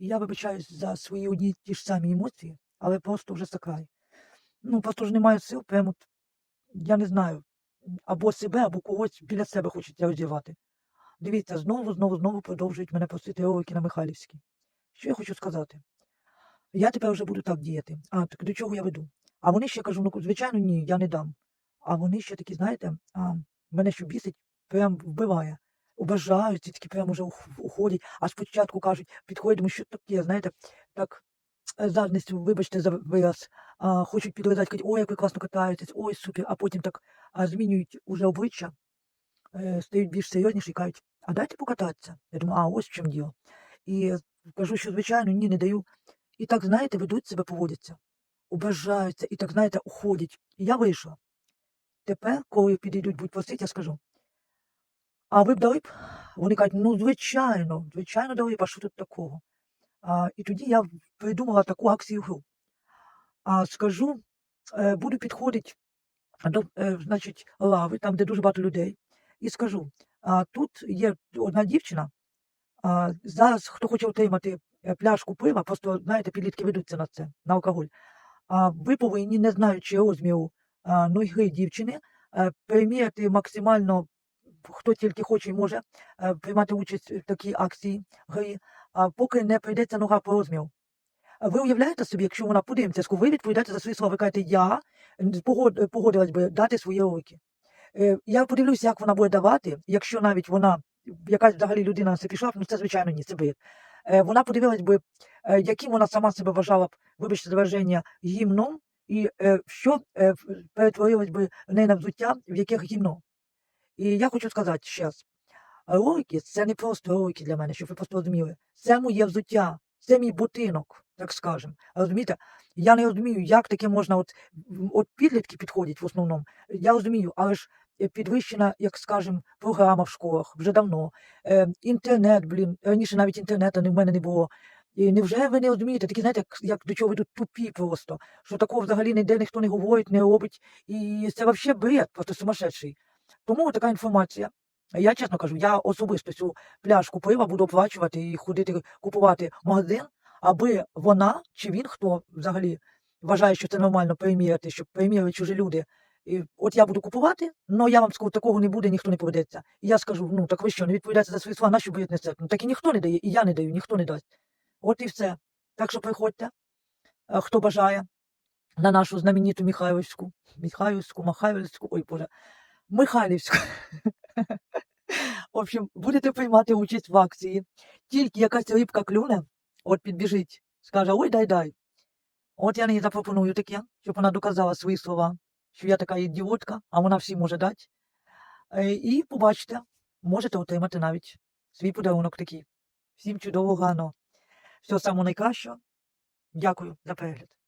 І я вибачаюсь за свої одні ті ж самі емоції, але просто вже сакрай. Ну, просто ж немає сил, прямо, я не знаю, або себе, або когось біля себе хочеться розірвати. Дивіться, знову, знову, знову продовжують мене просити ролики на Михайлівській. Що я хочу сказати? Я тепер вже буду так діяти. А, так до чого я веду? А вони ще кажу, ну, звичайно, ні, я не дам. А вони ще такі, знаєте, а, мене що бісить, прям вбиває. Обажають, і такі прямо вже уходять. А спочатку кажуть, підходять, що таке, знаєте, так задністю, вибачте за вираз, а, хочуть підлизати, кажуть, ой, як ви класно катаєтесь, ой, супер, а потім так а, змінюють уже обличчя, е, стають більш серйозніші і кажуть, а дайте покататися. Я думаю, а ось в чому діло. І кажу, що звичайно, ні, не даю. І так, знаєте, ведуть себе, поводяться, ображаються, і так, знаєте, уходять. І я вийшла. Тепер, коли підійдуть, будуть просити, я скажу. А ви б дали б? Вони кажуть, ну, звичайно, звичайно, дали б, а що тут такого? А, і тоді я придумала таку акцію гру. А скажу, е, буду підходити до е, значить, лави, там, де дуже багато людей, і скажу: а, тут є одна дівчина. А, зараз, хто хоче отримати е, пляшку пива, просто знаєте, підлітки ведуться на це, на алкоголь. А ви повинні, не знаючи розміру ноги дівчини, переміряти максимально, хто тільки хоче і може е, приймати участь в такій акції гри, поки не прийдеться нога по розміру. Ви уявляєте собі, якщо вона подивиться, ви відповідаєте за свої слова, ви кажете, я погодилась би дати свої ролики. Е, Я подивлюся, як вона буде давати, якщо навіть вона, якась взагалі людина на це пішла, ну це звичайно ні, це бред. Е, Вона подивилась би, яким вона сама себе вважала б, вибачте враження, гімном, і що перетворилось би в неї на взуття, в яких гімно. І я хочу сказати ще раз, ролики це не просто ролики для мене, щоб ви просто розуміли. Це моє взуття, це мій будинок, так скажемо. Розумієте? Я не розумію, як таке можна, от, от підлітки підходять в основному. Я розумію, але ж е, підвищена, як скажемо, програма в школах вже давно. Е, інтернет, блін, раніше навіть інтернету в мене не було. І невже ви не розумієте, такі, знаєте, як, як до чого ви тут тупі просто, що такого взагалі ніде ніхто не говорить, не робить. І це взагалі бред, просто сумасшедший. Тому така інформація. Я чесно кажу, я особисто цю пляшку пива буду оплачувати і ходити купувати магазин, аби вона чи він, хто взагалі вважає, що це нормально переміряти, щоб переміряли чужі люди. І от я буду купувати, але я вам скажу, такого не буде, ніхто не поведеться. І я скажу: ну так ви що, не відповідаєте за свої слова, нащо ви несете? Ну так і ніхто не дає, і я не даю, ніхто не дасть. От і все. Так що приходьте, е, хто бажає, на нашу знамениту Михайлівську, Михайлівську, Михайлівську, ой Боже, Михайлівську. В общем, будете приймати участь в акції. Тільки якась рибка клюне, от підбіжить, скаже, ой, дай дай. От я неї запропоную таке, щоб вона доказала свої слова, що я така ідіотка, а вона всім може дати. Е, І побачите, можете отримати навіть свій подарунок такий. Всім чудового гарного. Всього самого найкращого. Дякую за перегляд.